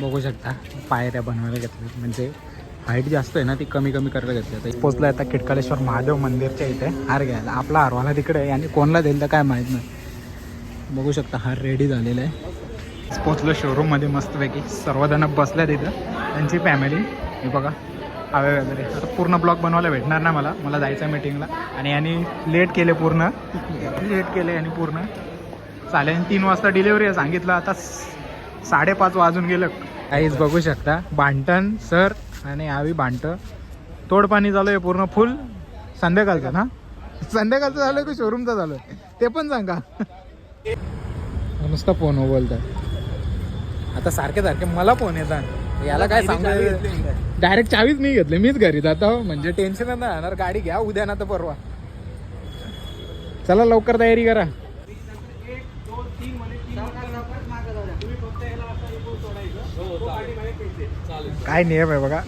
बघू शकता पायऱ्या बनवायला घेतल्या म्हणजे हाईट जास्त आहे ना ती कमी कमी करायला घेतली आता पोचलं आता किटकालेश्वर महादेव मंदिरच्या इथे हार घ्यायला. आपला हारवाला तिकडे आहे आणि कोणला देईल तर काय माहीत नाही. बघू शकता हार रेडी झालेला आहे. पोचलो शोरूममध्ये मस्तपैकी. सर्वजण बसल्या तिथं त्यांची फॅमिली हे बघा. हवे वगैरे आता पूर्ण ब्लॉग बनवायला भेटणार ना मला. मला जायचं आहे मीटिंगला आणि यांनी लेट केले पूर्ण. लेट केले आणि पूर्ण. चालेल तीन वाजता डिलेवरी आहे सांगितलं. आता साडेपाच वाजून गेलं. काहीच बघू शकता. भांटण सर आणि आवी भांट तोडपाणी चालू आहे पूर्ण फुल संध्याकाळचं ना संध्याकाळचं झालं की शोरूमचं झालं? ते पण सांगा. नुसतं फोन बोलतात आता सारखे सारखे मला फोन येतात. याला काय सांगू? डायरेक्ट चावीच मी घेतली मीच घरी जातो. म्हणजे टेन्शन नाही राहणार गाडी घ्या उद्या ना तर परवा. चला लवकर तयारी करा. काय नियम आहे बघा.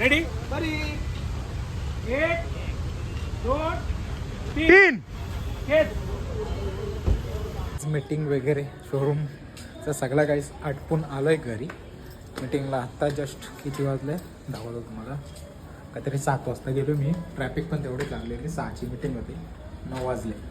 रेडी एक दोन तीन. मीटिंग वगैरे तर सगळं काही आटपून आलो आहे घरी. मीटिंगला आत्ता जस्ट किती वाजले? दाखवतो तुम्हाला. काहीतरी सात वाजता गेलो मी. ट्रॅफिक पण तेवढी लागलेली सहाची मीटिंग होती. नऊ वाजले.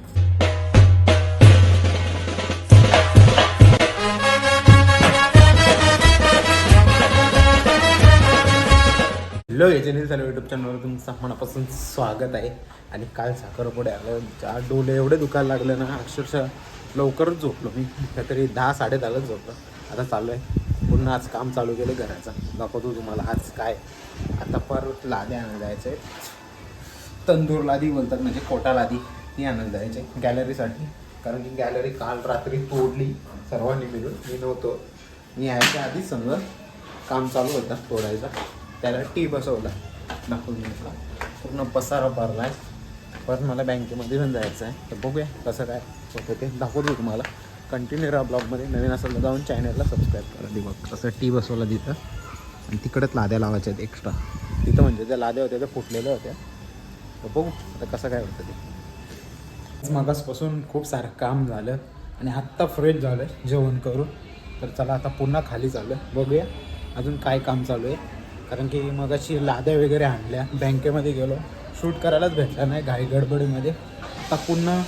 हॅलो एजनी चालू यूट्यूब चॅनलवर तुमचं मनापासून स्वागत आहे. आणि काल साखरपुडे आलं. ज्या डोले एवढे दुखायला लागले ना अक्षरशः लवकरच झोपलो मी. काहीतरी दहा साडे दहालाच झोपलो. आता चालू आहे. पुन्हा आज काम चालू केलं घराचं. दाखवतो तुम्हाला आज काय. आता परत लादी आणायला जायचं आहे. तंदूर लादी बोलतात म्हणजे कोटा लादी. ती आणायला जायचे गॅलरीसाठी. कारण की गॅलरी काल रात्री तोडली. सर्वांनी मिळून. मी नव्हतो. मी यायच्या आधीच समजा काम चालू होतं तोडायचं. त्याला टी बसवला. दाखवून म्हटला पूर्ण पसारा भरला आहे परत मला बँकेमध्ये पण जायचं आहे तर बघूया कसं काय होतं ते दाखवतो तुम्हाला. कंटिन्यू राहा ब्लॉगमध्ये. नवीन असेल तर जाऊन चॅनलला सबस्क्राईब करा. दिवस कसं टी बसवला तिथं. आणि तिकडंच लाद्या लावायच्या आहेत एक्स्ट्रा तिथं म्हणजे ज्या लाद्या होत्या त्या फुटलेल्या होत्या. तर बघू आता कसं काय होतं ते. मागासपासून खूप सारं काम झालं. आणि आत्ता फ्रेश झालं. जेवण करून. तर चला आता पुन्हा खाली झालं बघूया अजून काय काम चालू आहे. कारण की मगाशी लाद्या वगैरे आणल्या. बँकेमध्ये गेलो. शूट करायलाच भेटला नाही. घाई गडबडीमध्ये. आता पुन्हा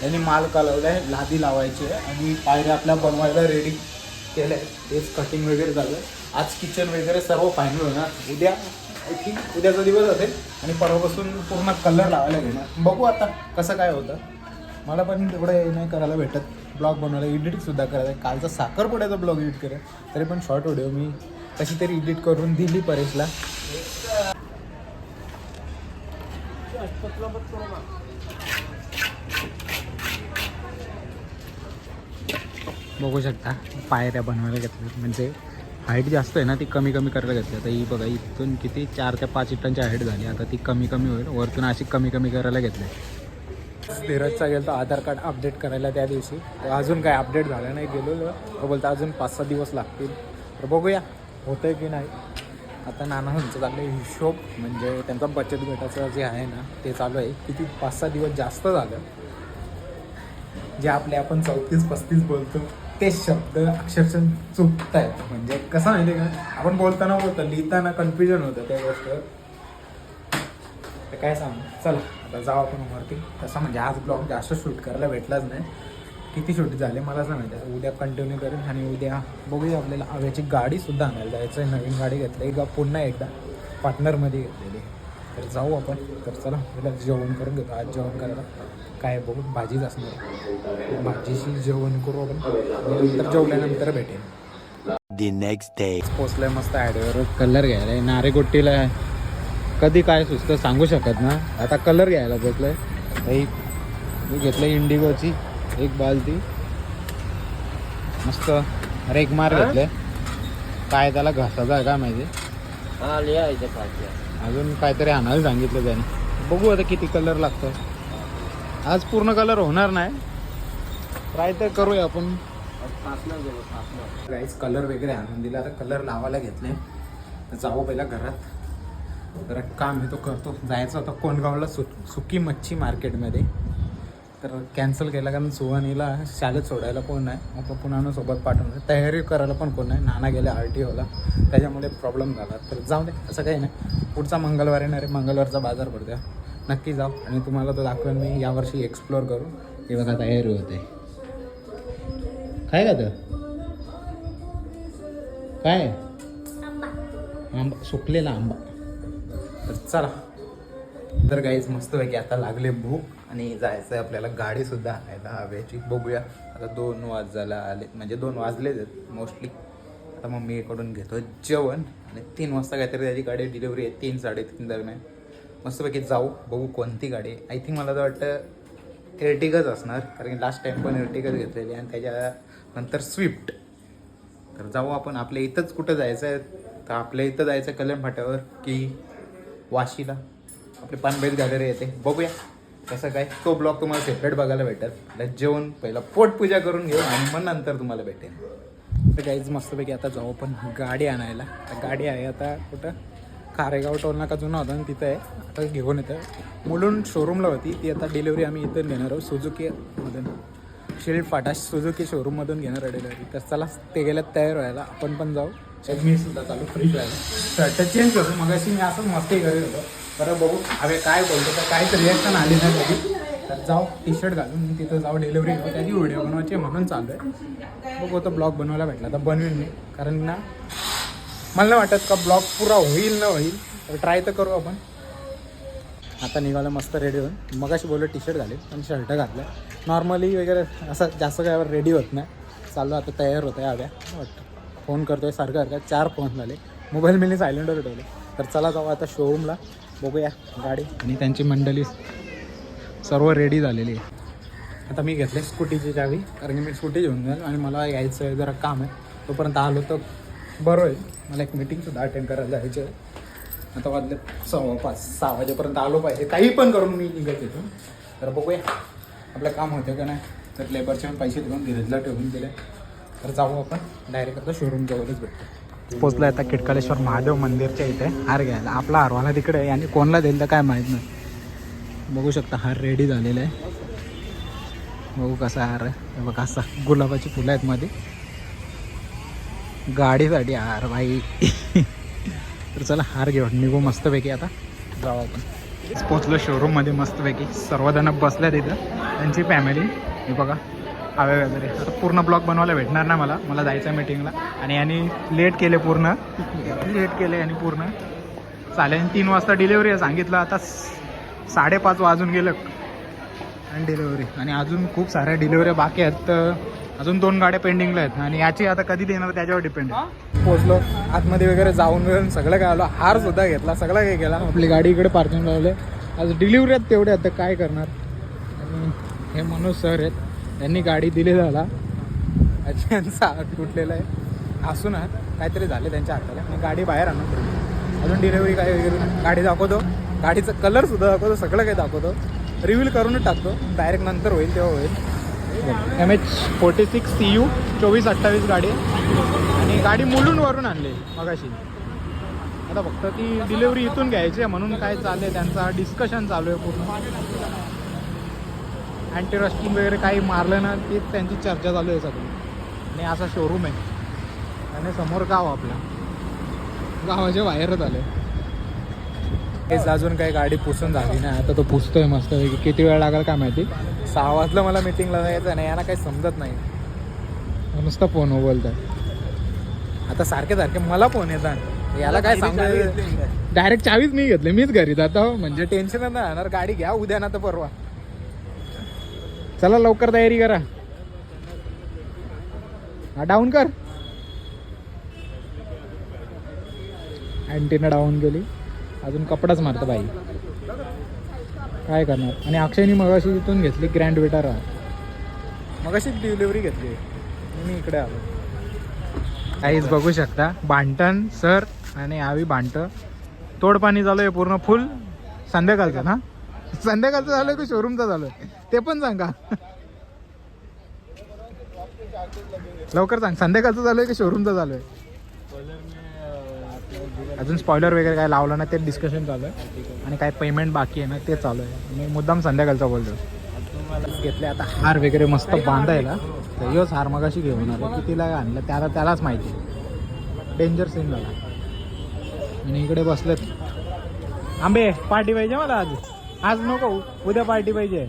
त्यांनी माल कालवला आहे लादी लावायची आहे. आणि पायऱ्या आपल्या बनवायला रेडी केल्या. आहेत तेच कटिंग वगैरे झालं. आज किचन वगैरे सर्व फायनल होणार. उद्या आय थिंक उद्याचा दिवस असेल. आणि परवापासून पूर्ण कलर लावायला घेणार. बघू आता कसं काय होतं. मला पण तेवढं हे नाही करायला भेटत. ब्लॉग बनवायला एडिटिंगसुद्धा करायचं आहे कालचा साखरपुड्याचा ब्लॉग एडिट करेल तरी पण शॉर्ट व्हिडिओ मी कशी तरी एडिट करून दिली परेशला. बघू शकता पायऱ्या बनवायला घेतल्या म्हणजे हाईट जास्त आहे ना ती कमी कमी करायला घेतली आता ही बघा इथून किती? चार ते पाच इटांची हाईट झाली. आता ती कमी कमी होईल. वरतून अशी कमी कमी करायला घेतली धीरजचा गेलो आधार कार्ड अपडेट करायला त्या दिवशी. अजून काय अपडेट झालं नाही गेलो बोलतो अजून पाच सहा दिवस लागतील. तर बघूया. होतंय की नाही आता नानांचं चाललं आहे हिशोब म्हणजे त्यांचा बचत गटाचं जे आहे ना ते चालू आहे. किती पाच सहा दिवस जास्त झालं. जे आपले आपण चौतीस पस्तीस बोलतो ते शब्द अक्षरशः चुकत आहेत म्हणजे कसं माहिती आहे का? आपण बोलताना बोलतो लिहिताना कन्फ्युजन होतं त्या गोष्ट. तर काय सांग? चला आता जाऊ आपण वरती. तसं म्हणजे आज ब्लॉग जास्त शूट करायला भेटलाच नाही. किती शूट झाले माहिती आता उद्या कंटिन्यू करेन आणि उद्या बघूया आपल्याला हव्याची गाडीसुद्धा आणायला जायचं आहे नवीन गाडी घेतली का पुन्हा एकदा पार्टनरमध्ये घेतलेली तर जाऊ आपण. तर चला पहिला जेवण करून घेतो. आज जेवण करायला काय बघू भाजीच असणार भाजीशी जेवण करू आपण. नंतर जेवल्यानंतर भेटेल the next day. पोचलंय मस्त आयडियावर. कलर घ्यायला नारेगोट्टीला कधी काय सुचतं सांगू शकत ना? आता कलर घ्यायला एक मी घेतलं इंडिगोची. एक बालदी मस्त रेगमार घेतले. काय त्याला घासाचा आहे काय माहिती? हा अजून काहीतरी आणायला सांगितलं त्याने. बघू आता किती कलर लागतो. आज पूर्ण कलर होणार नाही. ट्राय तर करूया आपण. गाईज कलर वगैरे आणून दिला. आता कलर लावायला घेतले. तर जाऊ पहिला घरात. जरा काम आहे तो करतो. जायचं होतं कोणगावला सु सुकी मच्छी मार्केटमध्ये तर कॅन्सल केला कारण सुहानीला शाळेत सोडायला कोण नाही. मग पुन्हा सोबत पाठवलं तयारी करायला पण कोण नाही. नाना गेले आर टी ओला त्याच्यामुळे प्रॉब्लेम झाला. तर जाऊ दे. असं काही नाही. पुढचा मंगळवार येणार आहे. मंगळवारचा बाजार भरतो नक्की जाऊ. आणि तुम्हाला तो दाखवेन मी. यावर्षी एक्सप्लोअर करू. हे बघा तयारी होते. काय का तर काय? आंबा. सुकलेला आंबा. तर चला. तर काहीच मस्तपैकी आता लागले भूक. आणि जायचं आहे आपल्याला गाडीसुद्धा आणायला हव्याची बघूया. आता दोन वाजायला आले म्हणजे दोन वाजलेच आहेत मोस्टली आता मम्मीकडून घेतो जेवण. आणि तीन वाजता काहीतरी त्याची गाडी डिलिव्हरी आहे तीन साडेतीन दरम्यान. मस्तपैकी जाऊ बघू कोणती गाडी आहे. आय थिंक मला तर वाटतं एर्टिगच असणार कारण की लास्ट टाईम पण एर्टिगच घेतलेली आणि त्याच्यानंतर स्विफ्ट तर जाऊ आपण आपल्या इथंच कुठं जायचं आहे तर आपल्या इथं जायचं कल्याण फाट्यावर की वाशीला. आपले पानबेल गॅलरी येते. बघूया. कसं काय? तो ब्लॉग तुम्हाला सेपरेट बघायला भेटेल. आपल्या जेवण पहिला पोटपूजा करून घेऊ आणि मग नंतर तुम्हाला भेटेल तर काहीच मस्तपैकी आता जाऊ आपण गाडी आणायला. गाडी आहे आता कुठं? कारेगाव टोल नाका जुना होता आणि तिथं आहे. आता घेऊन येतं मुलून शोरूमला होती. ती आता डिलेवरी आम्ही इथं घेणार आहोत. सुझुकीमधून शिल्ड फाटा सुझुकी शोरूममधून घेणार आहे डिलेवरी तर चला ते गेल्यात तयार व्हायला. आपण पण जाऊ. त्यात मी सुद्धा चालू. फ्री व्हायला शर्ट चेंज करतो मग अशी मी असंच मस्ती करत होतो. बरं बघू. अरे काय बोलतो तर काहीच रिॲक्शन आली नाही कधी तर जाऊ टी शर्ट घालून तिथं जाऊ डिलिव्हरी घेऊ. त्याची व्हिडिओ बनवायची म्हणून चालू आहे. बघू तो ब्लॉग बनवायला भेटला तर बनवेन मी. कारण ना मला नाही वाटत का ब्लॉग पुरा होईल ना होईल. तर ट्राय तर करू आपण. आता निघालं मस्त रेडी होऊन. मग अशी बोललो टी शर्ट घालेल पण शर्ट घातलं. नॉर्मली वगैरे असं जास्त काय रेडी होत नाही. चाललो आता तयार होत आहे हव्या वाटतं. फोन करतोय सारखं सारखं. चार फोन झाले. मोबाईल मी सायलेंटवर ठेवले तर चला जाऊ आता शोरूमला बघूया गाडी. आणि त्यांची मंडळी सर्व रेडी झालेली आहे. आता मी घेतले स्कूटीची चावी कारण की मी स्कूटी घेऊन जाईल आणि मला यायचं आहे जरा काम आहे. तोपर्यंत आलो तर बरं होईल. मला एक मीटिंगसुद्धा अटेंड करायला जायचं आहे. आता वाजले सव्वा पाच सहा वाजेपर्यंत आलो पाहिजे. काही पण करून मी निघत येतो. तर बघूया आपलं काम होतं का नाही. तर लेबरचे पण पैसे देऊन धीरजला ठेवून दिले. तर जाऊ आपण. डायरेक्ट आता शोरूम जवळच भेटतो. पोचलो आता किटकलेश्वर महादेव मंदिरच्या इथे. हार घ्यायला. आपला हारवाला तिकडे आहे आणि कोणला देईल तर काय माहीत नाही. बघू शकता हार रेडी झालेला आहे. बघू कसा हार आहे. बघा असा गुलाबाची फुलं आहेत मध्ये गाडीसाठी हार बाई. तर चला हार घेऊ निघू मस्तपैकी आता. जाऊ आपण. पोचलो शोरूममध्ये मस्तपैकी. सर्वजण बसल्या तिथं. त्यांची फॅमिली हे बघा. हवे वगैरे आता पूर्ण ब्लॉग बनवायला भेटणार ना मला? मला जायचं आहे मीटिंगला आणि यांनी लेट केले पूर्ण. लेट केले आणि पूर्ण. चालेल. आणि तीन वाजता डिलेवरी आहे. सांगितलं आता साडेपाच वाजून गेलं. आणि डिलेवरी आणि अजून खूप साऱ्या डिलेवऱ्या बाकी आहेत. तर अजून दोन गाड्या पेंडिंगला आहेत. आणि याची आता कधी देणार त्याच्यावर डिपेंड आहे. पोचलो आतमध्ये वगैरे जाऊन वगैरे सगळं काय आलं. हार सुद्धा घेतला. सगळं काही केला. आपली गाडी इकडे पार्किंग लावले. आज डिलिव्हरी आहेत तेवढे. आता काय करणार? आणि हे मनोज सर आहेत. त्यांनी गाडी दिली झाला त्यांचा हात तुटलेला आहे. असून काहीतरी झाले त्यांच्या हाताला. आणि गाडी बाहेर आणून ठेवली. अजून डिलेवरी काय वगैरे गाडी दाखवतो. गाडीचं कलर सुद्धा दाखवतो. सगळं काही दाखवतो. रिव्हील करूनच टाकतो. डायरेक्ट नंतर होईल तेव्हा होईल. M H forty six C U चोवीस अठ्ठावीस गाडी. आणि गाडी मुलूनवरून आणली. मगाशी. आता फक्त ती डिलेवरी इथून घ्यायची आहे म्हणून काय चाललं आहे त्यांचा डिस्कशन चालू आहे पूर्ण. अँटी रस्टिंग वगैरे काही मारलं ना तीच त्यांची चर्चा चालू आहे सगळी. आणि असा शोरूम आहे. आणि समोर गाव आपला. गावाच्या बाहेरच आले हेच अजून काही गाडी पुसून झाली नाही. आता तो पुसतोय मस्त किती वेळ लागेल काय माहिती? सहा वाजलं मला मिटिंगला जायचं नाही. यांना काही समजत नाही. नुसतं फोन बोलतात आता सारखे सारखे मला फोन येतात. याला काय सांगू? डायरेक्ट चावीच मी घेतली. मीच घरी जातो. म्हणजे टेन्शनच नाही राहणार. गाडी घ्या. उद्या ना तर परवा. चला लवकर तयारी करा. हा डाऊन कर. अँटीना डाऊन गेली अजून कपडाच मारतो बाई. काय करणार? आणि अक्षयनी मगाशी तिथून घेतली ग्रँड विटारा मगाशी डिलिव्हरी घेतली. मी इकडे आलो. काहीच बघू शकता भांटण सर आणि आवी बांट. तोडपाणी झालं आहे पूर्ण फुल संध्याकाळचं ना? संध्याकाळचं झालं की शोरूमचं झालं ते पण सांगा. लवकर सांग. संध्याकाळचं चालू आहे की शोरूमचं चालू आहे? अजून स्पॉइलर वगैरे काय लावलं ना ते डिस्कशन चालू आहे. आणि काय पेमेंट बाकी आहे ना ते चालू आहे. मी मुद्दाम संध्याकाळचा बोलतो. घेतले आता हार वगैरे मस्त बांधायला. तर योच हार मगाशी घेऊन आलो. कितीला आणलं? त्याला त्यालाच माहिती डेंजर सीन झाला. आणि इकडे बसलेत. आंबे पार्टी पाहिजे मला आज. आज नको. उद्या पार्टी पाहिजे.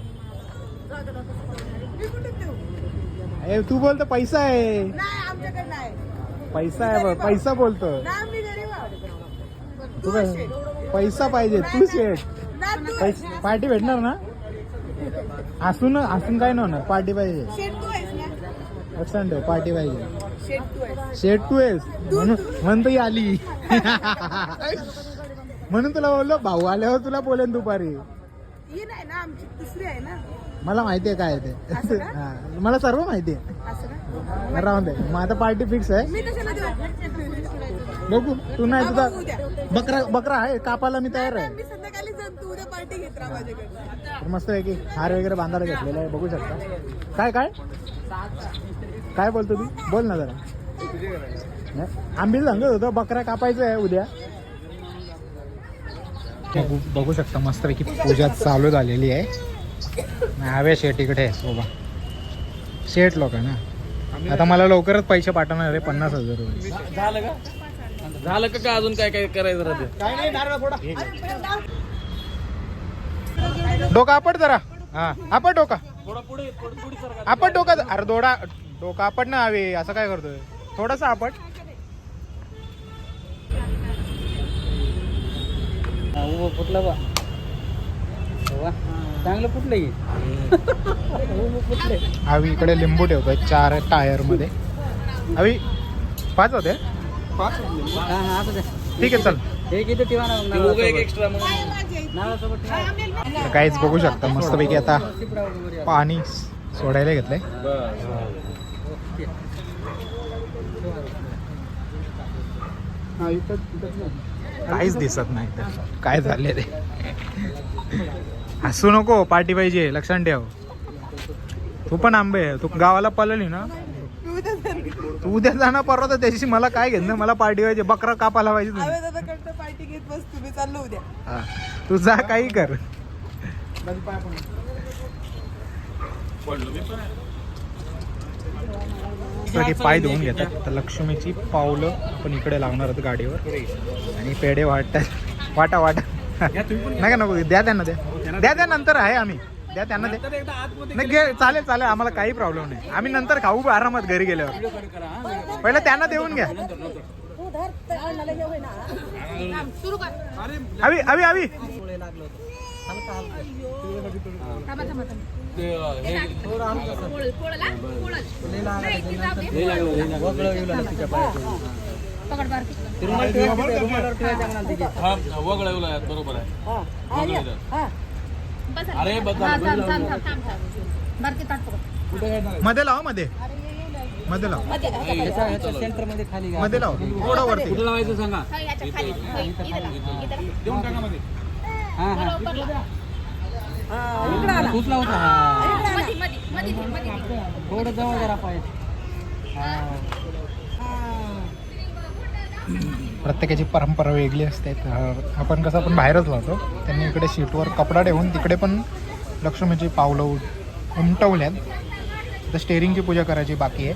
ए तू बोलतो पैसा आहे. पैसा आहे बघ, पैसा बोलतो. तू तू. पैसा पाहिजे तू शेट तू पार्टी भेटणार ना? असून असून काय नाही होणार पार्टी पाहिजे. तू लक्षात ठेव पार्टी पाहिजे. शेट तू तू आहेस. म्हणून ही आली. म्हणून तुला बोललो भाऊ आल्यावर तुला बोलेन दुपारी. ही नाही ना आमची दुसरी आहे ना. मला माहिती आहे काय आहे ते. असं का? हा, मला सर्व माहिती आहे. असं का? राहून दे. मग आता पार्टी फिक्स आहे. मी कशाला देऊ? बघू. तू नाही हा, तुझा बघू उद्या. बकरा बकरा आहे. कापाला मी तयार आहे. मी संध्याकाळी जाऊन तू उद्या पार्टी घेत राहा माझ्याकडे. तर मस्त आहे की. हार वगैरे बांधायला घेतलेला आहे. बघू शकता. काय काय? काय बोलतो तू? बोल ना जरा. आंबील सांगत होतं. बकरा कापायचं आहे उद्या. बघू बघू शकता मस्तपैकी पूजा चालू झालेली आहे. हव्या शेट इकडे. आहे सोबा शेट लोक ना? आता मला लवकरच पैसे पाठवणार आहे पन्नास हजार रुपये. झालं का? झालं का अजून काय काय करायचं राहते? डोका आपट जरा. हा आपट डोका. थोडा पुढे पुढे पुढे सरका. आपट डोका. अरे दोडा. डोका आपट ना हवे असं काय करतोय? थोडासा आपट. फुटलं बा. चांगलं फुटलं की. आवी इकडे लिंबू ठेवतोय चार टायरमध्ये. आवी पाच होते? ठीक आहे चल. एक एक्स्ट्रा नावासोबत तर काहीच बघू शकता मस्तपैकी आता पाणी सोडायला घेतलंय. काहीच दिसत नाही तर. काय झाले ते? हसू नको पार्टी पाहिजे लक्षात ठेव. तू पण आंबे आहे. तू गावाला पळली ना. तू उद्या जाणार परवा तर त्याच्याशी मला काय घेत मला पार्टी पाहिजे बकरा कापायला पाहिजे तुम्ही आम्ही दादाकडनं पार्टी घेत बस तुम्ही चाललो उद्या. तू जा काही कर. की पाय धुवून घेतात. तर लक्ष्मीची पावलं आपण इकडे लावणार आहोत गाडीवर. आणि पेढे वाटतात. वाटा वाटा. नका नको. द्या त्यांना द्या. द्या द्या. नंतर आहे आम्ही. द्या त्यांना द्या. नाही घे चालेल चालेल. आम्हाला काही प्रॉब्लेम नाही. आम्ही नंतर खाऊ आरामात घरी गेल्यावर. पहिलं त्यांना देऊन घ्या. अवी अवी अवी वगळ बरोबर आहे. अरे मध्ये लावमध्ये. मध्ये लाव. सेंटरमध्ये खाली मध्ये लाव. थोडं वरती कुठं लावायचं सांगा? देऊन टाका मध्ये. हा. हा खूप लावता थोडं जवळ जरा पाहिजे प्रत्येकाची परंपरा वेगळी असते. तर आपण कसं आपण बाहेरच लावतो. त्यांनी इकडे सीटवर कपडा ठेवून तिकडे पण लक्ष्मीची पावलं उमटवल्यात. तर स्टेअरिंगची पूजा करायची बाकी आहे.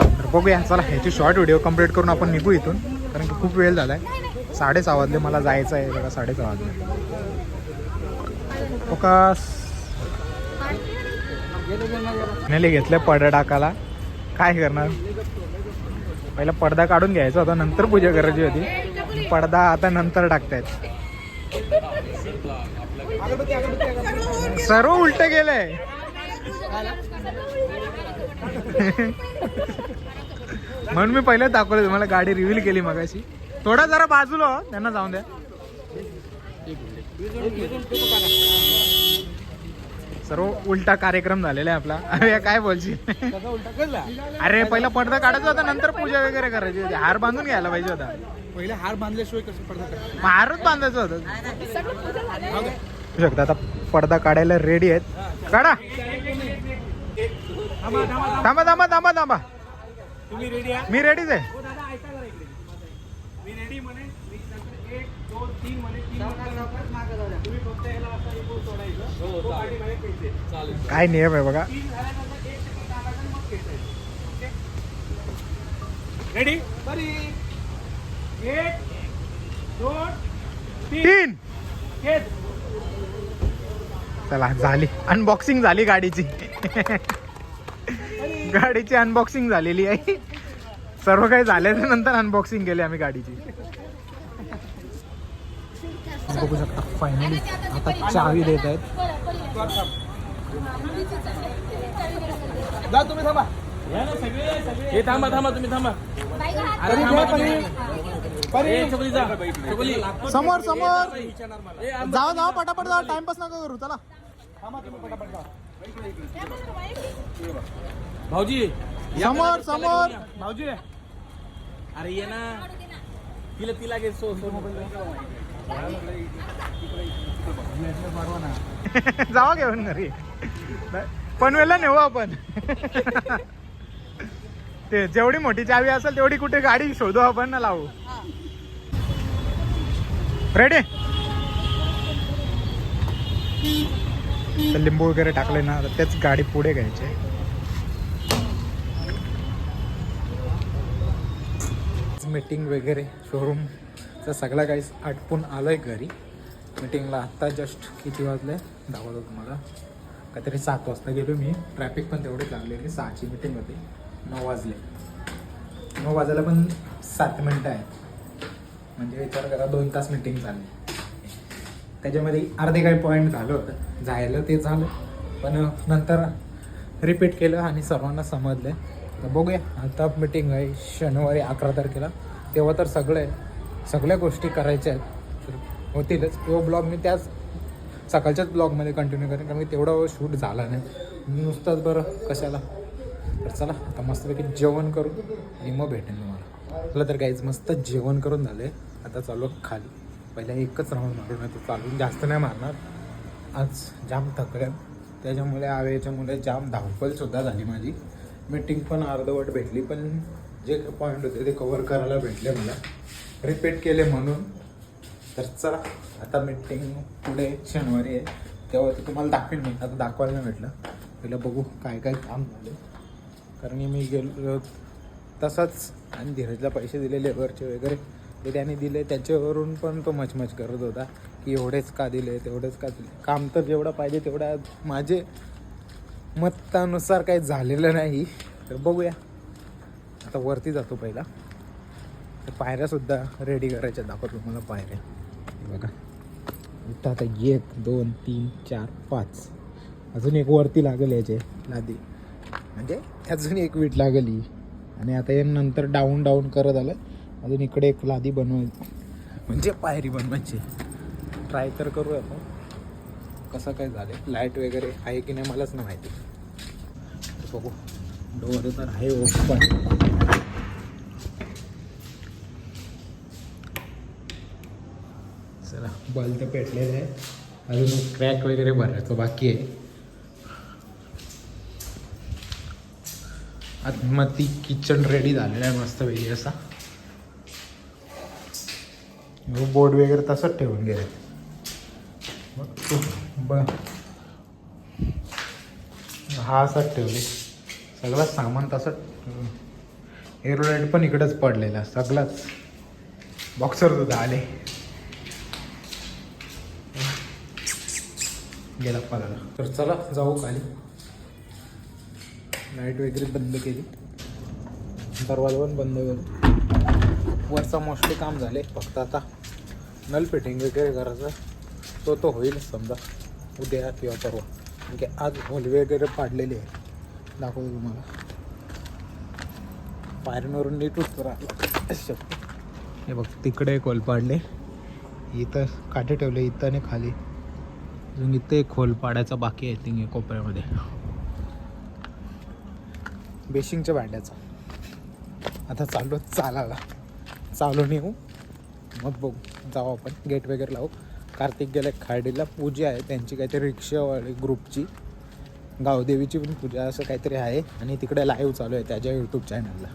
तर बघूया चला ह्याची शॉर्ट व्हिडिओ कंप्लीट करून आपण निघू इथून. कारण की खूप वेळ झाला आहे साडेसहा वाजले मला जायचं आहे बघा साडेसहा वाजले. फोकस नेले घेतलं पडदा टाकाला काय करणार? पहिला पडदा काढून घ्यायचा होता नंतर पूजा करायची होती. पडदा आता नंतर टाकतायत. सर्व उलट गेलंय. म्हणून मी पहिलं दाखवलं तुम्हाला गाडी रिव्हील केली मगाशी. थोडा जरा बाजूला हो, त्यांना जाऊन द्या. सर्व उलटा कार्यक्रम झालेला आहे आपला. अरे काय बोलशील? अरे पहिला पडदा काढायचा होता नंतर पूजा वगैरे करायची होती. हार बांधून घ्यायला पाहिजे होता. पहिले हार बांधल्याशिवाय कसं हारच बांधायचं होतं. शकता आता पडदा काढायला रेडी आहेत. काढा. थांबा थांबा थांबा थांबा. तुम्ही रेडी आहे मी रेडीच आहे. मी रेडी म्हणे. एक दोन तीन म्हणे तीन नंतर तुम्ही फक्त याला असं इकडून सोडायचं तो गाडी बाहेर खेळते चालेल काय नियम आहे बघा. रेडी बरी एक दोन तीन. चला झाली. अनबॉक्सिंग झाली गाडीची. गाडीची अनबॉक्सिंग झालेली आहे. सर्व काही झाल्याच्यानंतर अनबॉक्सिंग केली आम्ही गाडीची. बघू शकता. फायनली आता चावी देत आहेत. जा तुम्ही थांबा. हे थांबा थांबा तुम्ही थांबा. अरे थांबा तुम्ही. समोर समोर. जावा जावा पटापट जावा टाइमपास नका करू चला. भाऊजी या समोर, समोर. भाऊजी. अरे ये ना. तिला तिला घे सो सो. जावा घेऊन घरी. पनवेलला नेऊ आपण. ते जेवढी मोठी चावी असेल तेवढी कुठे गाडी शोधू आपण ना लावू. रेडी लिंबू वगैरे टाकले ना तर तेच गाडी पुढे घ्यायचे. मीटिंग वगैरे शोरूम तर सगळं काही आटपून आलो आहे घरी. मीटिंगला आत्ता जस्ट किती वाजले? दाखवतो तुम्हाला. काहीतरी सात वाजता गेलो मी. ट्रॅफिक पण तेवढीच लागलेली सहाची मीटिंग होती. नऊ वाजले. नऊ वाजायला पण सात मिनटं आहे म्हणजे विचार करा दोन तास मीटिंग झाली त्याच्यामध्ये अर्धे काही पॉईंट झालं होतं. जायला ते झालं. पण नंतर रिपीट केलं आणि सर्वांना समजलं. तर बघूया. आता मीटिंग आहे. शनिवारी अकरा तारखेला. तेव्हा तर सगळं आहे सगळ्या गोष्टी करायच्या आहेत. तर होतीलच. तो ब्लॉग मी त्याच सकाळच्याच ब्लॉगमध्ये कंटिन्यू करेन कारण की तेवढा शूट झाला नाही. नुसताच बरं कशाला? तर चला आता मस्तपैकी जेवण करू. आणि मग भेटेन तुम्हाला. चला तर काहीच मस्त जेवण करून झाले आता चालू खाली. पहिला एकच राऊंड मारून तर चालून जास्त नाही मारणार. आज जाम थकल्या. त्याच्यामुळे आवेच्यामुळे जाम धावपलसुद्धा झाली माझी. मीटिंग पण अर्धवट भेटली पण जे पॉईंट होते ते कवर करायला भेटले मला. रिपीट केले म्हणून. तर चला आता मीटिंग पुढे शनिवारी आहे. तेव्हा ते तुम्हाला दाखवेन मी. आता दाखवायला भेटलं. पहिलं बघू काय काय काम झाले कारण की मी गेलो तसाच आणि धीरजला पैसे दिले लेबरचे वगैरे. ते त्याने दिले. त्याच्यावरून पण तो मचमच करत होता की एवढेच का दिले तेवढेच का दिले. काम तर जेवढं पाहिजे तेवढा माझे मतानुसार काही झालेलं नाही. तर बघूया. आता वरती जातो पहिला. पायऱ्यासुद्धा रेडी करायच्या दाखवतो तुम्हाला पायऱ्या. बघा. इथं आता एक दोन तीन चार पाच. अजून एक वरती लागेल याचे. लादी म्हणजे अजून एक वीट लागली आणि आता हे नंतर डाऊन डाऊन करत आलं. अजून इकडे एक लादी बनवायची म्हणजे पायरी बनवायची. ट्राय तर करू आपण. कसं काय झालं लाइट वगैरे आहे की नाही मलाच नाही माहिती. बघू. डोअर तर आहे ओपन बल्ब तर पेटलेलं आहे. अजून क्रॅक वगैरे भरायचं बाकी आहे. मग ती किचन रेडी झालेलं आहे मस्त वेगळी असा. हो, बोर्ड वगैरे तसंच ठेवून गेले. मग तू ब हा असाच ठेवले. सगळं सामान तसंच एरोलाईट पण इकडंच पडलेला सगळाच. बॉक्सर सुद्धा आले गेला पडायला तर चला जाऊ खाली. लाइट वगैरे बंद केली. दरवाजा पण बंद केला वरचा मोस्टली काम झाले फक्त आता नल फिटिंग वगैरे करायचं. तो तो होईल समजा. उद्या किंवा परवा. कारण की आज होल वगैरे पाडलेली आहे. दाखवतो तुम्हाला. पायऱ्यांवरून नीट उतरा. शकतो हे बघ तिकडे एक होल पाडले. इथं काटे ठेवले इथं आणि खाली. अजून इथे खोल पाडायचा बाकी आहे थिंग कोपऱ्यामध्ये. बेशिंगच्या भांड्याचा. आता चालू चालायला. चालून येऊ हो. मग बघू. जाऊ आपण. गेट वगैरे लावू. कार्तिक गेल्या खार्डीला पूजा आहे. त्यांची काहीतरी रिक्षावाली ग्रुपची. गावदेवीची पण पूजा असं काहीतरी आहे. आणि तिकडे लाईव्ह चालू आहे त्याच्या यूट्यूब चॅनलला